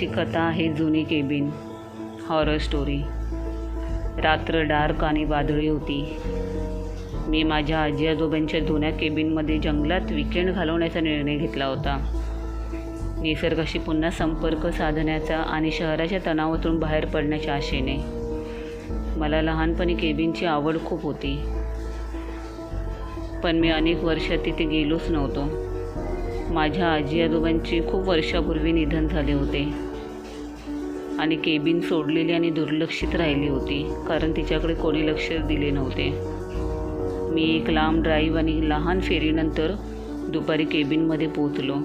ची कथा आहे जुनी केबिन हॉरर स्टोरी रात्र डार्क आणि वादळी होती. मी माझ्या आजी आजोबांच्या जुन्या केबिनमध्ये जंगलात विकेंड घालवण्याचा निर्णय घेतला होता. निसर्गाशी पुन्हा संपर्क साधण्याचा आणि शहराच्या तणावातून बाहेर पडण्याच्या आशेने. मला लहानपणी केबिनची आवड खूप होती. पण मी अनेक वर्षात तिथे गेलोच नव्हतो. माझ्या आजी आजोबांची खूप वर्षापूर्वी निधन झाले होते. आणि केबिन सोडलेली आणि दुर्लक्षित राहिली होती कारण तिच्याकडे कोणी लक्ष दिले नव्हते. मी एक लांब ड्राईव्ह आणि लहान फेरीनंतर दुपारी केबिनमध्ये पोचलो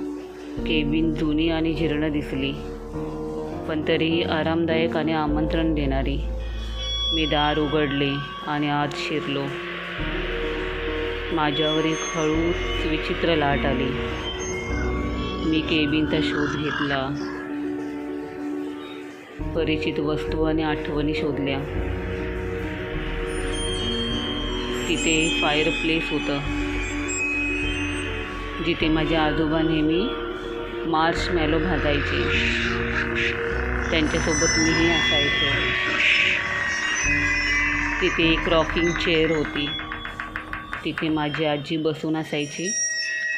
केबिन जुनी आणि जीर्ण दिसली पण तरीही आरामदायक आणि आमंत्रण देणारी. मी दार उघडले आणि आत शिरलो. माझ्यावर एक हळूच विचित्र लाट आली. मी केबिनचा शोध घेतला. परिचित वस्तू आणि आठवणी शोधल्या. तिथे फायर प्लेस होतं जिथे माझे आजोबा नेहमी मार्च मॅलो भाजायचे. त्यांच्यासोबत मीही असायचो. तिथे एक रॉकिंग चेअर होती. तिथे माझी आजी बसून असायची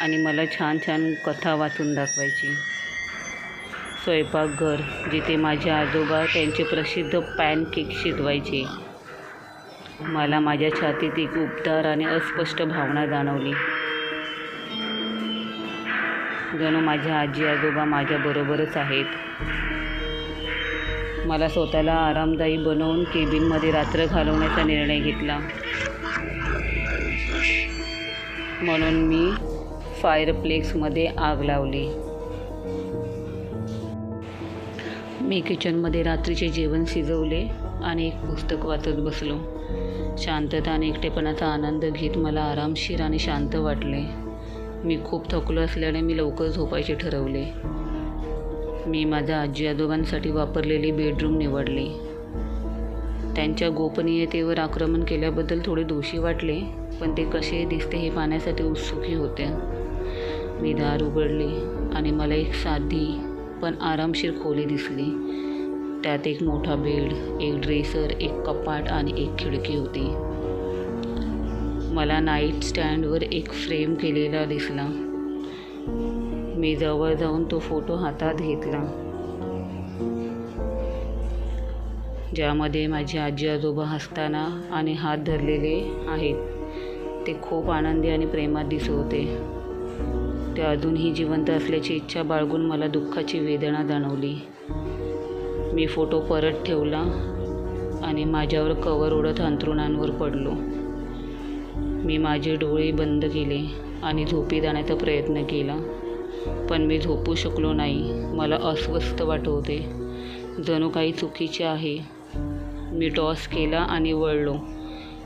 आणि मला छान छान कथा वाचून दाखवायची. स्वयंपाकघर जिथे माझे आजोबा त्यांचे प्रसिद्ध पॅनकेक शिजवायचे. मला माझ्या छातीत एक उबदार आणि अस्पष्ट भावना जाणवली. जणू माझ्या आजी आजोबा माझ्याबरोबरच आहेत. मला स्वतःला आरामदायी बनवून केबिनमध्ये रात्र घालवण्याचा निर्णय घेतला. म्हणून मी फायरप्लेक्समध्ये आग लावली. मी किचनमध्ये रात्रीचे जेवण शिजवले आणि एक पुस्तक वाचत बसलो. शांतता आणि एकटेपणाचा आनंद घेत मला आरामशीर आणि शांत वाटले. मी खूप थकलो असल्याने मी लवकर झोपायचे ठरवले. मी माझ्या आजी आजोबांसाठी वापरलेली बेडरूम निवडली. त्यांच्या गोपनीयतेवर आक्रमण केल्याबद्दल थोडे दोषी वाटले पण ते कसे दिसते हे पाहण्यासाठी उत्सुकी होते. मी दार उघडले आणि मला एक साधी पण आरामशीर खोली दिसली. त्यात एक मोठा बेड एक ड्रेसर एक कपाट आणि एक खिडकी होती. मला नाईट स्टँडवर एक फ्रेम केलेला दिसला. मी जवळ जाऊन तो फोटो हातात घेतला. ज्यामध्ये माझे आजी आजोबा हसताना आणि हात धरलेले आहेत. ते खूप आनंदी आणि प्रेमात दिसत होते. ते अजूनही जिवंत असल्याची इच्छा बाळगून मला दुःखाची वेदना जाणवली. मी फोटो परत ठेवला आणि माझ्यावर कवर उडत अंथरुणांवर पडलो. मी माझे डोळे बंद केले आणि झोपी जाण्याचा प्रयत्न केला. पण मी झोपू शकलो नाही. मला अस्वस्थ वाटवते. होते जणू काही चुकीचे आहे. मी टॉस केला आणि वळलो.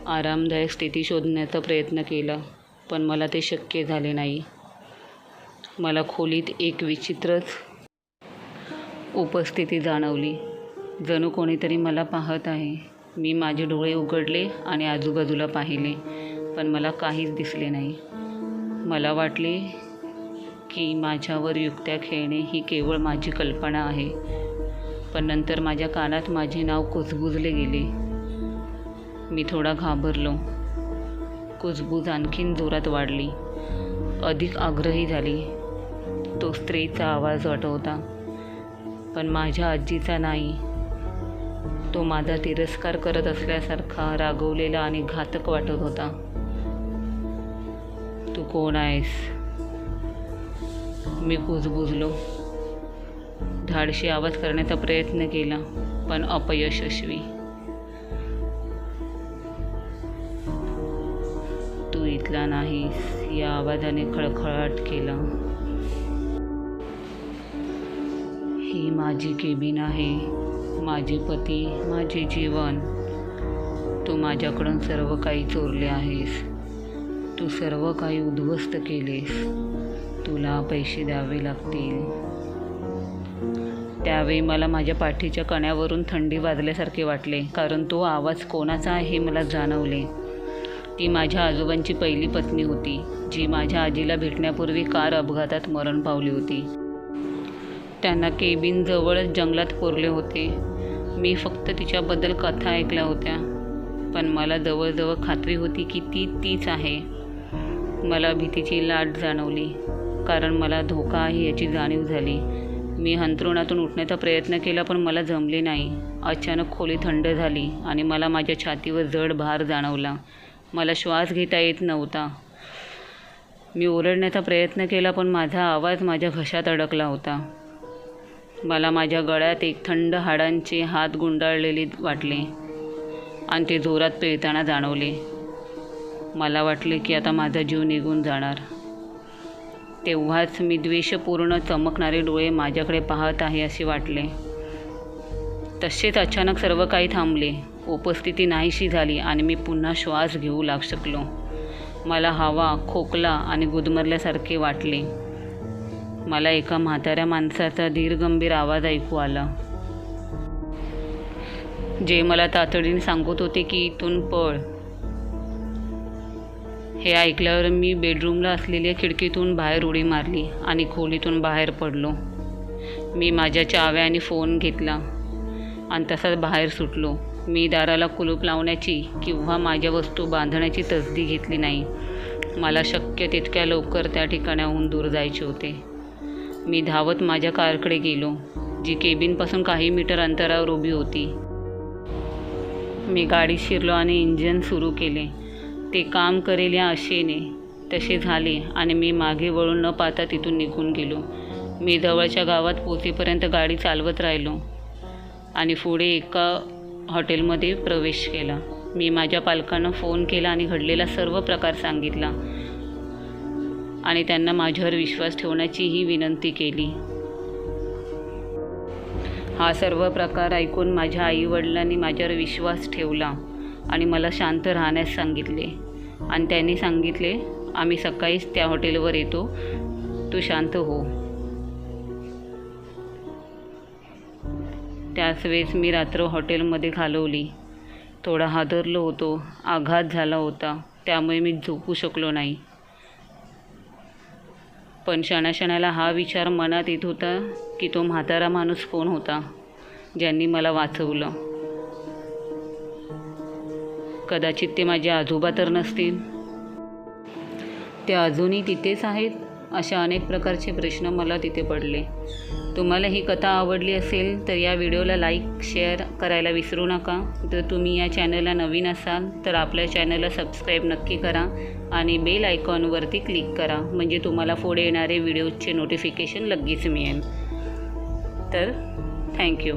आरामदायक स्थिती शोधण्याचा प्रयत्न केला पण मला ते शक्य झाले नाही. मला खोलीत एक विचित्रच उपस्थिती जाणवली. जणू कोणीतरी मला पाहत आहे. मी माझे डोळे उघडले आणि आजूबाजूला पाहिले पण मला काहीच दिसले नाही. मला वाटले की माझ्यावर युक्त्या खेळणे ही केवळ माझी कल्पना आहे. पण नंतर माझ्या कानात माझे नाव कुजबुजले गेले. मी थोडा घाबरलो. कुजबूज आणखीन जोरात वाढली. अधिक आग्रही झाली. तो स्त्रीचा आवाज वाटत होता. पण माझ्या आजीचा नाही. तो माझा तिरस्कार करत असल्यासारखा रागवलेला आणि घातक वाटत होता. तू कोण आहेस? मी कुजबुजलो. धाडशी आवाज करण्याचा प्रयत्न केला पण अपयशस्वी. तू नाहीस. या आवाजाने खळखळाट केला. ही माझी केबिन आहे. माझे पती माझे जीवन. तू माझ्याकडून सर्व काही चोरले आहेस. तू सर्व काही उद्ध्वस्त केलेस. तुला पैसे द्यावे लागतील. त्यावेळी मला माझ्या पाठीच्या कण्यावरून थंडी वाजल्यासारखे वाटले कारण तो आवाज कोणाचा आहे मला जाणवले. ती माझ्या आजोबांची पहिली पत्नी होती जी माझ्या आजीला भेटण्यापूर्वी कार अपघातात मरण पावली होती. त्यांना केबिनजवळच जंगलात कोरले होते. मी फक्त तिच्याबद्दल कथा ऐकल्या होत्या पण मला जवळजवळ खात्री होती की ती तीच आहे. मला भीतीची लाट जाणवली कारण मला धोका आहे याची जाणीव झाली. मी अंथरुणातून उठण्याचा प्रयत्न केला पण मला जमले नाही. अचानक खोली थंड झाली आणि मला माझ्या छातीवर जड भार जाणवला. मला श्वास घेता येत नव्हता. मी ओरडण्याचा प्रयत्न केला पण माझा आवाज माझ्या घशात अडकला होता. मला माझ्या गळ्यात एक थंड हाडांचे हात गुंडाळलेले वाटले आणि ते जोरात पिळताना जाणवले. मला वाटले की आता माझा जीव निघून जाणार. तेव्हाच मी द्वेषपूर्ण चमकणारे डोळे माझ्याकडे पाहत आहे असे वाटले. तसेच अचानक सर्व काही थांबले. उपस्थिती नाहीशी झाली आणि मी पुन्हा श्वास घेऊ लाग शकलो. मला हवा खोकला आणि गुदमरल्यासारखे वाटले. मला एका म्हाताऱ्या माणसाचा धीरगंभीर आवाज ऐकू आला. जे मला तातडीने सांगत होते की इथून पळ. हे ऐकल्यावर मी बेडरूमला असलेल्या खिडकीतून बाहेर उडी मारली आणि खोलीतून बाहेर पडलो. मी माझ्या चाव्या आणि फोन घेतला आणि तसाच बाहेर सुटलो. मी दाराला कुलूप लावण्याची किंवा माझ्या वस्तू बांधण्याची तसदी घेतली नाही. मला शक्य तितक्या लवकर त्या ठिकाणाहून दूर जायचे होते. मी धावत माझ्या कारकडे गेलो जी केबिनपासून काही मीटर अंतरावर उभी होती. मी गाडीत शिरलो आणि इंजिन सुरू केले. ते काम करेल या आशेने. तसे झाले आणि मी मागे वळून न पाहता तिथून निघून गेलो. मी जवळच्या गावात पोचेपर्यंत गाडी चालवत राहिलो. आणि पुढे एका हॉटेलमध्ये प्रवेश केला. मी माझ्या पालकांना फोन केला आणि घडलेला सर्व प्रकार सांगितला. आणि त्यांना माझ्यावर विश्वास ठेवण्याचीही विनंती केली. हा सर्व प्रकार ऐकून माझ्या आईवडिलांनी माझ्यावर विश्वास ठेवला आणि मला शांत राहण्यास सांगितले. आणि त्यांनी सांगितले आम्ही सकाळीच त्या हॉटेलवर येतो. तू शांत हो. त्याच वेळेस मी रात्र हॉटेलमध्ये घालवली. थोडा हादरलो होतो. आघात झाला होता. त्यामुळे मी झोपू शकलो नाही. पण क्षणाक्षणाला हा विचार मनात येत होता की तो म्हातारा माणूस कोण होता ज्यांनी मला वाचवलं. कदाचित ते माझे आजोबा तर नसतील. ते अजूनही तिथेच आहेत? अशा अनेक प्रकारचे प्रश्न मला तिथे पडले. तुम्हाला ही कथा आवडली असेल तर या व्हिडिओला लाईक शेअर करायला विसरू नका. जर तुम्ही या चॅनलला नवीन असाल तर आपल्या चॅनलला सबस्क्राईब नक्की करा आणि बेल आयकॉनवरती क्लिक करा. म्हणजे तुम्हाला पुढे येणारे व्हिडिओजचे नोटिफिकेशन लगेच मिळेल. तर थँक्यू